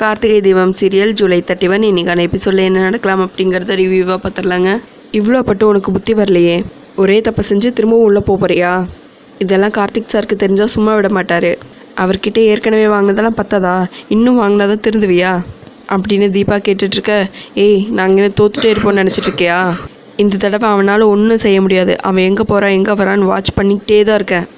Karthigai Deepam serial July thirty one இன்றைக்கான எபிசோடில் என்ன நடக்கலாம் அப்படிங்கிறத ரிவ்யூவாக பார்த்துடலாங்க இவ்வளோ பட்டு உனக்கு புத்தி வரலையே. ஒரே தப்பை செஞ்சு திரும்பவும் உள்ளே போக போறியா இதெல்லாம் கார்த்திக் சாருக்கு தெரிஞ்சால் சும்மா விட மாட்டார். அவர்கிட்ட ஏற்கனவே வாங்கினதெல்லாம் பத்தாதா? இன்னும் வாங்கினாதான் திருந்துவியா? அப்படின்னு தீபா கேட்டுட்ருக்க ஏய் நாங்கள் தோத்துட்டே இருப்போம்னு நினச்சிட்ருக்கியா இந்த தடவை அவனால் ஒன்றும் செய்ய முடியாது. அவன் எங்கே போகிறான் எங்கே வரான்னு வாட்ச் பண்ணிக்கிட்டே தான் இருக்கேன்.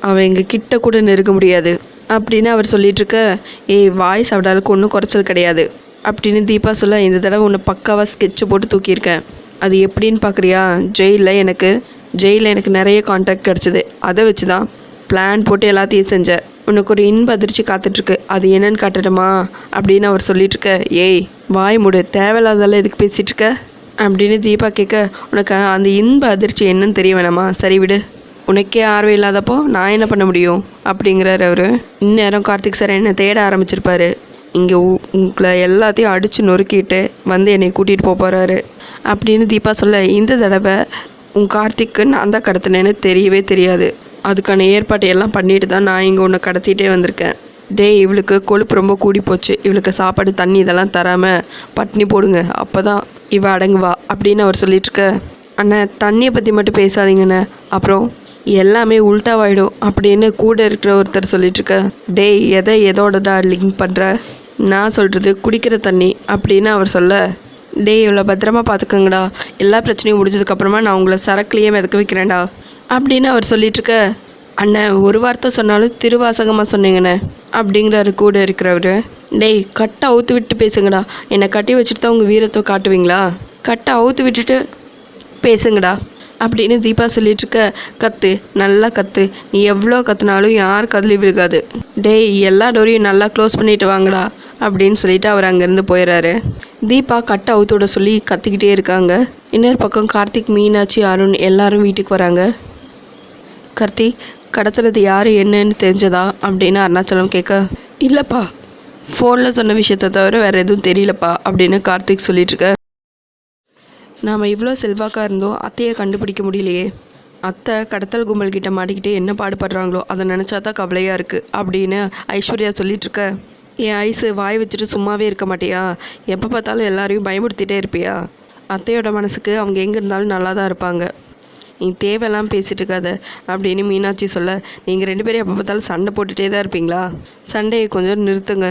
அவன் எங்கள் கிட்ட கூட நெருங்க முடியாது. அப்படின்னு அவர் சொல்லிட்டுருக்க ஏய் வாய் சாப்பிடாதுக்கு ஒன்றும் குறைச்சல் கிடையாது அப்படின்னு தீபா சொல்ல இந்த தடவை உன்னை பக்காவாக ஸ்கெட்சு போட்டு தூக்கியிருக்கேன். அது எப்படின்னு பார்க்குறியா ஜெயிலில் எனக்கு ஜெயிலில் எனக்கு நிறைய காண்டாக்ட் கிடச்சிது. அதை வச்சு தான் பிளான் போட்டு எல்லாத்தையும் செஞ்சேன் உனக்கு ஒரு இன்ப அதிர்ச்சி காத்துட்ருக்கு அது என்னன்னு காட்டட்டுமா? அப்படின்னு அவர் சொல்லிட்டுருக்க ஏய் வாய் மூடு. தேவையில்லாதெல்லாம் எதுக்கு பேசிகிட்ருக்க அப்படின்னு தீபா கேட்க உனக்கு அந்த இன்ப அதிர்ச்சி என்னன்னு தெரிய வேணாமா? சரி விடு. உனக்கே ஆர்வம் இல்லாதப்போ நான் என்ன பண்ண முடியும்? அப்படிங்கிறாரு அவர். இந்நேரம் கார்த்திக் சார் என்னை தேட ஆரம்பிச்சிருப்பாரு. இங்கே உங்களை எல்லாத்தையும் அடித்து நொறுக்கிட்டு வந்து என்னை கூட்டிகிட்டு போக போகிறாரு அப்படின்னு தீபா சொல்ல இந்த தடவை உன் கார்த்திக்கு நான் தான் கடத்தினேன்னு தெரியவே தெரியாது. அதுக்கான ஏற்பாட்டை எல்லாம் பண்ணிட்டு தான் நான் இங்கே உன்னை கடத்திட்டே வந்திருக்கேன். டேய் இவளுக்கு கொழுப்பு ரொம்ப கூடி போச்சு. இவளுக்கு சாப்பாடு தண்ணி இதெல்லாம் தராமல் பட்னி போடுங்க. அப்போ தான் இவள் அடங்குவா அப்படின்னு அவர் சொல்லிட்டுருக்க அண்ணா தண்ணியை பற்றி மட்டும் பேசாதீங்கண்ணே. அப்புறம் எல்லாமே உல்ட்டாவாயிடும் அப்படின்னு கூட இருக்கிற ஒருத்தர் சொல்லிட்டு இருக்க டேய் எதை எதோடடா லிங்க் பண்ணுற நான் சொல்கிறது குடிக்கிற தண்ணி அப்படின்னு அவர் சொல்ல. டேய் இவ்வளோ பத்திரமா பார்த்துக்கோங்கடா எல்லா பிரச்சனையும் முடிஞ்சதுக்கப்புறமா நான் உங்களை சரக்குலேயே மிதக்க வைக்கிறேன்டா அப்படின்னு அவர் சொல்லிட்டு இருக்க அண்ணன் ஒரு வார்த்தை சொன்னாலும் திருவாசகமாக சொன்னீங்கண்ணே அப்படிங்கிறாரு கூட இருக்கிறவர். டேய் கட்டை அவுத்து விட்டு பேசுங்கடா. என்னை கட்டி வச்சுட்டு தான் உங்கள் வீரத்தை காட்டுவீங்களா? கட்டை அவுத்து விட்டுட்டு பேசுங்கடா அப்படின்னு தீபா சொல்லிட்டு இருக்க கத்து நல்லா கத்து. நீ எவ்வளோ கத்துனாலும் யார் கதலி விழுகாது. டேய் எல்லா டோரையும் நல்லா க்ளோஸ் பண்ணிட்டு வாங்கடா அப்படின்னு சொல்லிட்டு அவர் அங்கேருந்து போயிடுறாரு தீபா கட்டை அவுத்தோட சொல்லி கத்திக்கிட்டே இருக்காங்க. இன்னொரு பக்கம் கார்த்திக் மீனாட்சி அருண் எல்லாரும் வீட்டுக்கு வராங்க. கார்த்தி கடத்துறது யார் என்னன்னு தெரிஞ்சதா? அப்படின்னு அருணாச்சலம் கேட்க இல்லைப்பா. ஃபோனில் சொன்ன விஷயத்தை தவிர வேறு எதுவும் தெரியலப்பா அப்படின்னு கார்த்திக் சொல்லிட்டுருக்க. நாம் இவ்வளோ செல்வாக்காக இருந்தோம் அத்தையை கண்டுபிடிக்க முடியலையே. அத்தை கடத்தல் கும்பல் கிட்ட மாட்டிக்கிட்டு என்ன பாடுபடுறாங்களோ அதை நினச்சா தான் கவலையாக இருக்குது அப்படின்னு ஐஸ்வர்யா சொல்லிட்டு இருக்க என் ஐஸு வாய் வச்சுட்டு சும்மாவே இருக்க மாட்டியா? எப்போ பார்த்தாலும் எல்லாரையும் பயமுறுத்திட்டே இருப்பியா? அத்தையோட மனசுக்கு அவங்க எங்கே இருந்தாலும் நல்லா தான் இருப்பாங்க. நீ தேவையெல்லாம் பேசிட்டு இருக்காத அப்படின்னு மீனாட்சி சொல்ல. நீங்கள் ரெண்டு பேரும் எப்போ பார்த்தாலும் சண்டை போட்டுகிட்டே தான் இருப்பீங்களா? சண்டையை கொஞ்சம் நிறுத்துங்க.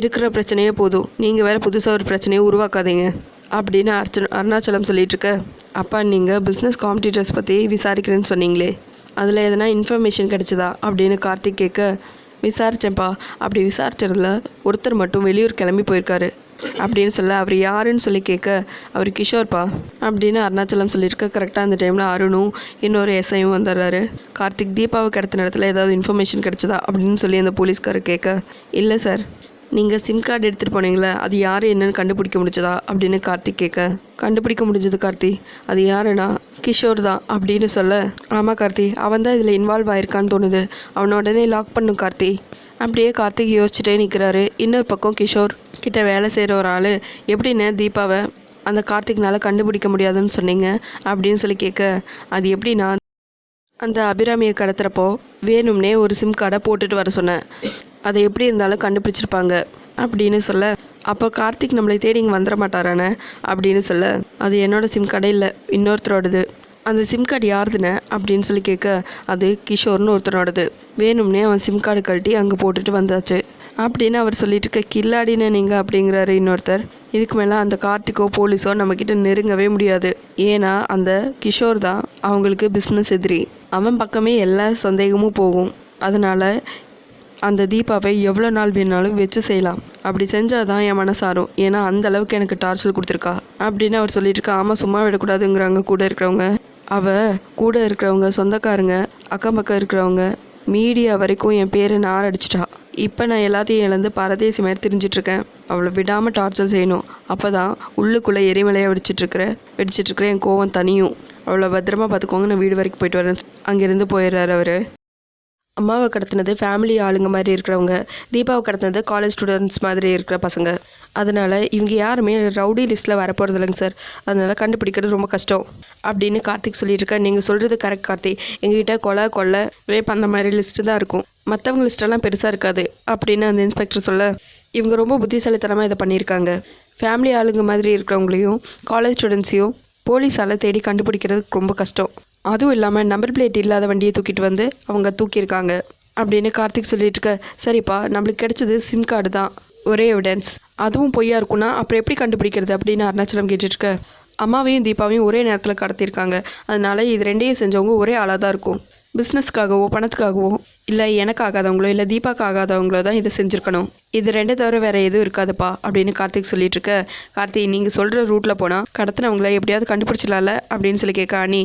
இருக்கிற பிரச்சனையே போதும். நீங்கள் வேறு புதுசாக ஒரு பிரச்சனையை உருவாக்காதீங்க. அப்படின்னு அர்ச்சன் அருணாச்சலம் சொல்லிகிட்ருக்க அப்பா நீங்கள் பிஸ்னஸ் காம்படிட்டர்ஸ் பற்றி விசாரிக்கிறேன்னு சொன்னீங்களே. அதில் எதனா இன்ஃபர்மேஷன் கிடைச்சதா? அப்படின்னு கார்த்திக் கேட்க விசாரித்தேன்ப்பா அப்படி விசாரிச்சதில் ஒருத்தர் மட்டும் வெளியூர் கிளம்பி போயிருக்காரு. அப்படின்னு சொல்ல அவர் யாருன்னு சொல்லி கேட்க அவர் கிஷோர்ப்பா? அப்படின்னு அருணாச்சலம் சொல்லியிருக்க கரெக்டாக அந்த டைமில் அருணும் இன்னொரு எஸ்ஐயும் வந்துடுறாரு. கார்த்திக் தீபாவை கடத்தின இடத்துல ஏதாவது இன்ஃபர்மேஷன் கிடச்சதா? அப்படின்னு சொல்லி அந்த போலீஸ்காரர் கேட்க இல்லை சார் நீங்கள் சிம் கார்டு எடுத்துகிட்டு போனீங்களே அது யார் என்னன்னு கண்டுபிடிக்க முடிஞ்சதா? அப்படின்னு கார்த்திக் கேட்க கண்டுபிடிக்க முடிஞ்சது கார்த்தி. அது யாருன்னா கிஷோர் தான் அப்படின்னு சொல்ல. ஆமாம் கார்த்தி அவன் தான் இதில் இன்வால்வ் ஆயிருக்கான்னு தோணுது. அவனை உடனே லாக் பண்ணும் கார்த்தி. அப்படியே கார்த்திக் யோசிச்சுட்டே நிற்கிறாரு இன்னொரு பக்கம் கிஷோர் கிட்ட வேலை செய்கிற ஒரு ஆள். எப்படின்னு தீபாவை அந்த கார்த்திக்னால கண்டுபிடிக்க முடியாதுன்னு சொன்னீங்க அப்படின்னு சொல்லி கேட்க அது எப்படின்னா அந்த அபிராமியை கடத்துறப்போ வேணும்னே ஒரு சிம் கார்டை போட்டுட்டு வர சொன்னேன். அதை எப்படி இருந்தாலும் கண்டுபிடிச்சிருப்பாங்க அப்படின்னு சொல்ல அப்போ கார்த்திக் நம்மளை தேடி இங்கே வந்துட மாட்டாரானே அப்படின்னு சொல்ல அது என்னோட சிம் கார்டே இல்லை இன்னொருத்தரோடது. அந்த சிம் கார்டு யாருதுன்னு அப்படின்னு சொல்லி கேட்க அது கிஷோர்னு ஒருத்தனோடது. வேணும்னே அவன் சிம் கார்டு கழட்டி அங்கே போட்டுட்டு வந்தாச்சு. அப்படின்னு அவர் சொல்லிட்டு இருக்க கில்லாடின்னு நீங்கள் அப்படிங்கிறாரு இன்னொருத்தர். இதுக்கு மேலே அந்த கார்த்திக்கோ போலீஸோ நம்மக்கிட்ட நெருங்கவே முடியாது. ஏன்னா அந்த கிஷோர் தான் அவங்களுக்கு பிஸ்னஸ் எதிரி. அவன் பக்கமே எல்லா சந்தேகமும் போகும். அதனால் அந்த தீபாவை எவ்வளோ நாள் வேணாலும் வச்சு செய்யலாம். அப்படி செஞ்சால் தான் என் மனசாரும் ஏன்னா அந்த அளவுக்கு எனக்கு டார்ச்சல் கொடுத்துருக்கா. அப்படின்னு அவர் சொல்லிட்டு இருக்கா ஆமாம் சும்மா விடக்கூடாதுங்கிறாங்க கூட இருக்கிறவங்க. அவ கூட இருக்கிறவங்க சொந்தக்காரங்க அக்கம் பக்கம் இருக்கிறவங்க மீடியா வரைக்கும் என் பேரை நார் அடிச்சிட்டா இப்போ நான் எல்லாத்தையும் இழந்து பரதேசி மாதிரி திரிஞ்சிட்ருக்கேன் அவளை விடாமல் டார்ச்சர் செய்யணும். அப்போ தான் உள்ளுக்குள்ளே எரிமலையாக வெடிச்சிட்ருக்கிற வெடிச்சிட்ருக்கிற என் கோவம் தனியும் அவளை பத்திரமா பார்த்துக்கோங்க நான் வீடு வரைக்கும் போயிட்டு வரேன். அங்கேருந்து போயிடுறாரு அவர். அம்மாவை கடத்தினது ஃபேமிலி ஆளுங்க மாதிரி இருக்கிறவங்க தீபாவை கடத்தினது காலேஜ் ஸ்டூடெண்ட்ஸ் மாதிரி இருக்கிற பசங்க. அதனால் இவங்க யாருமே ரவுடி லிஸ்ட்டில் வர இல்லைங்க சார் அதனால் கண்டுபிடிக்கிறது ரொம்ப கஷ்டம். அப்படின்னு கார்த்திக் சொல்லியிருக்க நீங்கள் சொல்கிறது கரெக்ட் கார்த்திக் எங்ககிட்ட கொலை கொள்ளை ரேப் அந்த மாதிரி லிஸ்ட்டு தான் இருக்கும். மற்றவங்க லிஸ்ட்டெல்லாம் பெருசாக இருக்காது அப்படின்னு அந்த இன்ஸ்பெக்டர் சொல்ல இவங்க ரொம்ப புத்திசாலித்தனமாக இதை பண்ணியிருக்காங்க. ஃபேமிலி ஆளுங்க மாதிரி இருக்கிறவங்களையும் காலேஜ் ஸ்டூடெண்ட்ஸையும் போலீஸால் தேடி கண்டுபிடிக்கிறது ரொம்ப கஷ்டம். அதுவும் இல்லாமல் நம்பர் பிளேட் இல்லாத வண்டியை தூக்கிட்டு வந்து அவங்க தூக்கியிருக்காங்க. அப்படின்னு கார்த்திக் சொல்லிட்டு இருக்க சரிப்பா நம்மளுக்கு கிடைச்சது சிம் கார்டு தான் ஒரே எவிடன்ஸ் அதுவும் பொய்யா இருக்கும்னா அப்புறம் எப்படி கண்டுபிடிக்கிறது அப்படின்னு அருணாச்சலம் கேட்டுருக்க அம்மாவையும் தீபாவையும் ஒரே நேரத்தில் கடத்தியிருக்காங்க. அதனால இது ரெண்டையும் செஞ்சவங்க ஒரே ஆளாக தான் இருக்கும். பிஸ்னஸ்க்காகவோ பணத்துக்காகவோ இல்லை எனக்கு ஆகாதவங்களோ இல்லை தீபாக்கு ஆகாதவங்களோ தான் இதை செஞ்சுருக்கணும். இது ரெண்டை தவிர வேறு எதுவும் இருக்காதுப்பா அப்படின்னு கார்த்திக் சொல்லிட்டு இருக்க. கார்த்திக் நீங்கள் சொல்கிற ரூட்டில் போனால் கடத்தினவங்கள எப்படியாவது கண்டுபிடிச்சிடலாம்ல அப்படின்னு சொல்லி கேட்க அனி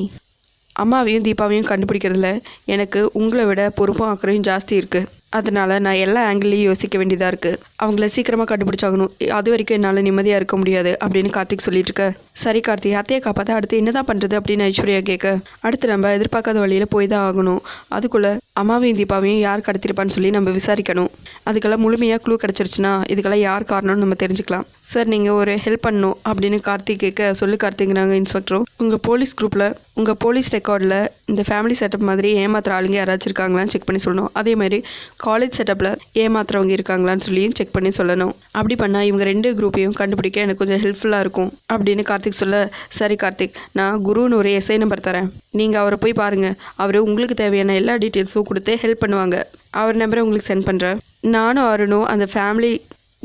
அம்மாவையும் தீபாவையும் கண்டுபிடிக்கிறதுல எனக்கு உங்களை விட பொறுப்பும் அக்கறையும் ஜாஸ்தி இருக்குது அதனால் நான் எல்லா ஆங்கிள்லேயும் யோசிக்க வேண்டியதாக இருக்குது அவங்கள சீக்கிரமாக கண்டுபிடிச்சாகணும். அது வரைக்கும் என்னால் நிம்மதியாக இருக்க முடியாது அப்படின்னு கார்த்திக் சொல்லிட்டு இருக்க. சரி கார்த்திக் அத்தையை காப்பாற்ற அடுத்து என்னதான் பண்ணுறது அப்படின்னு ஐஸ்வர்யா கேட்க. அடுத்து நம்ம எதிர்பார்க்காத வழியில் போய் தான் ஆகணும். அதுக்குள்ளே அம்மாவையும் தீபாவையும் யார் கடத்திருப்பான்னு சொல்லி நம்ம விசாரிக்கணும். அதுக்கெல்லாம் முழுமையாக க்ளூ கிடச்சிருச்சுன்னா இதுக்கெல்லாம் யார் காரணம்னு நம்ம தெரிஞ்சுக்கலாம். சார் நீங்கள் ஒரு ஹெல்ப் பண்ணணும் அப்படின்னு கார்த்திக் கேட்க சொல்லு கார்த்திக்னாங்க இன்ஸ்பெக்டரும் உங்கள் போலீஸ் குரூப்பில் உங்கள் போலீஸ் ரெக்கார்டில் இந்த ஃபேமிலி செட்டப் மாதிரி ஏமாத்துற ஆளுங்க யாராச்சும் இருக்காங்களான்னு செக் பண்ணி சொல்லணும். அதே மாதிரி காலேஜ் செட்டப்பில் ஏமாத்துறவங்க இருக்காங்களான்னு சொல்லியும் செக் பண்ணி சொல்லணும். அப்படி பண்ணால் இவங்க ரெண்டு குரூப்பையும் கண்டுபிடிக்க எனக்கு கொஞ்சம் ஹெல்ப்ஃபுல்லாக இருக்கும் அப்படின்னு கார்த்திக் சொல்ல சரி கார்த்திக் நான் குருன்னு ஒரு எஸ்ஐ நம்பர் தரேன். நீங்கள் அவரை போய் பாருங்கள் அவர் உங்களுக்கு தேவையான எல்லா டீட்டெயில்ஸும் கொடுத்து ஹெல்ப் பண்ணுவாங்க. அவர் நம்பரை உங்களுக்கு சென்ட் பண்ணுறேன் நானும் அருணும் அந்த ஃபேமிலி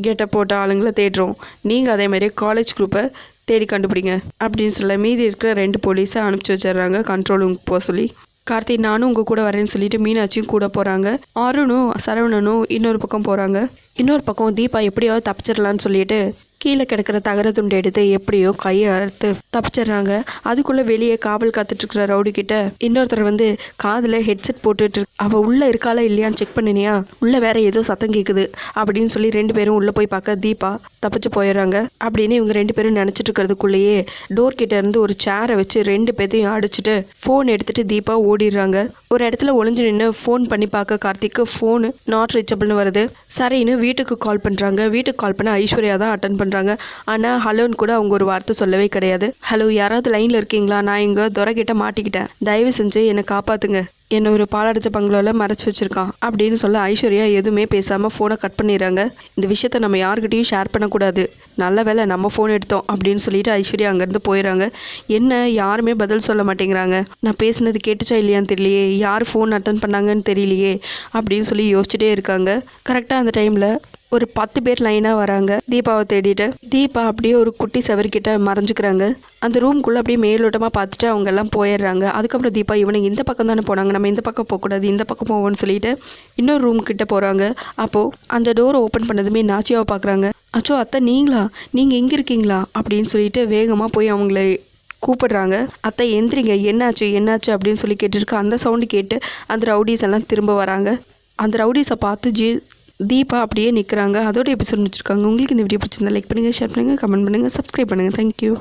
கெட்டப் போட்ட ஆளுங்களை தேடுறோம். நீங்கள் அதேமாதிரி காலேஜ் குரூப்பை தேடி கண்டுபிடிங்க. அப்படின்னு சொல்ல மீதி இருக்கிற ரெண்டு போலீஸை அனுப்பிச்சி வச்சிடுறாங்க. கண்ட்ரோல் ரூமுக்கு போக சொல்லி. கார்த்தி நானும் உங்கள் கூட வரேன்னு சொல்லிட்டு மீனாட்சியும் கூட போகிறாங்க அருணும் சரவணனும் இன்னொரு பக்கம் போகிறாங்க இன்னொரு பக்கம் தீபா எப்படியாவது தப்பிச்சிடலான்னு சொல்லிட்டு கீழே கிடக்கிற தகர துண்டை எடுத்து எப்படியோ கையை அறுத்து தப்பிச்சிடுறாங்க. அதுக்குள்ளே வெளியே காவல் காத்துட்டு இருக்கிற ரவுடி கிட்ட இன்னொருத்தர் வந்து காதில் ஹெட்செட் போட்டுட்டு அவள் அவ உள்ளே இருக்காளா இல்லையான்னு செக் பண்ணினியா? உள்ளே வேற ஏதோ சத்தம் கேட்குது அப்படின்னு சொல்லி ரெண்டு பேரும் உள்ளே போய் பார்க்க தீபா தப்பிச்சு போயிடுறாங்க. அப்படின்னு இவங்க ரெண்டு பேரும் நினச்சிட்டு இருக்கிறதுக்குள்ளேயே டோர் கிட்ட இருந்து ஒரு சேரை வச்சு ரெண்டு பேத்தையும் அடிச்சுட்டு ஃபோன் எடுத்துட்டு தீபா ஓடிடுறாங்க. ஒரு இடத்துல ஒளிஞ்சு நின்று ஃபோன் பண்ணி பார்க்க கார்த்திக்கு ஃபோனு நாட் ரீச்சபிள்னு வருது. சரின்னு வீட்டுக்கு கால் பண்ணுறாங்க வீட்டுக்கு கால் பண்ண ஐஸ்வர்யா தான் அட்டன் பண்ணுறாங்க ஆனால் ஹலோன்னு கூட அவங்க ஒரு வார்த்தை சொல்லவே கிடையாது. ஹலோ யாராவது லைனில் இருக்கீங்களா? நான் இங்கே துரைக்கிட்ட மாட்டிக்கிட்டேன். தயவு செஞ்சு என்னை காப்பாற்றுங்க என்னை ஒரு பாலடைச்ச பங்களாவில் மறைச்சு வச்சிருக்கான். அப்படின்னு சொல்ல ஐஸ்வர்யா எதுவுமே பேசாமல் ஃபோனை கட் பண்ணிடுறாங்க. இந்த விஷயத்த நம்ம யாருக்கிட்டையும் ஷேர் பண்ணக்கூடாது. நல்ல வேலை நம்ம ஃபோன் எடுத்தோம் அப்படின்னு சொல்லிட்டு ஐஸ்வர்யா அங்கேருந்து போயிடுறாங்க. என்ன? யாருமே பதில் சொல்ல மாட்டேங்கிறாங்க. நான் பேசினது கேட்டுச்சா இல்லையான்னு தெரியலையே. யார் ஃபோன் அட்டன் பண்ணாங்கன்னு தெரியலையே அப்படின்னு சொல்லி யோசிச்சுட்டே இருக்காங்க. கரெக்டாக அந்த டைமில் ஒரு பத்து பேர் லைனாக வராங்க. தீபாவை தேடிட்டு தீபா அப்படியே ஒரு குட்டி செவர்கிட்ட மறைஞ்சுக்கிறாங்க. அந்த ரூம்குள்ளே அப்படியே மேலோட்டமாக பார்த்துட்டு அவங்க எல்லாம் போயிடுறாங்க. அதுக்கப்புறம் தீபா இவனுங்க இந்த பக்கம் தானே போனாங்க. நம்ம இந்த பக்கம் போகக்கூடாது. இந்த பக்கம் போவோம்னு சொல்லிட்டு இன்னொரு ரூம் கிட்ட போகிறாங்க அப்போது அந்த டோரை ஓப்பன் பண்ணதுமே நாச்சியாவை பார்க்குறாங்க. அச்சோ அத்தை நீங்களா? நீங்கள் எங்கே இருக்கீங்களா? அப்படின்னு சொல்லிட்டு வேகமாக போய் அவங்கள கூப்பிடுறாங்க. அத்தை எந்திரிங்க. என்னாச்சு? என்னாச்சு? அப்படின்னு சொல்லி கேட்டுருக்கு அந்த சவுண்டு கேட்டு அந்த ரவுடிஸ் எல்லாம் திரும்ப வராங்க. அந்த ரவுடிஸை பார்த்து ஜி தீபா அப்படியே நிற்கிறாங்க அதோட எபிசோட் முடிச்சிருக்காங்க. உங்களுக்கு இந்த வீடியோ பிடிச்சிருந்தா லைக் பண்ணுங்கள் ஷேர் பண்ணுங்கள் கமெண்ட் பண்ணுங்கள் சப்ஸ்கிரைப் பண்ணுங்கள் தேங்க்யூ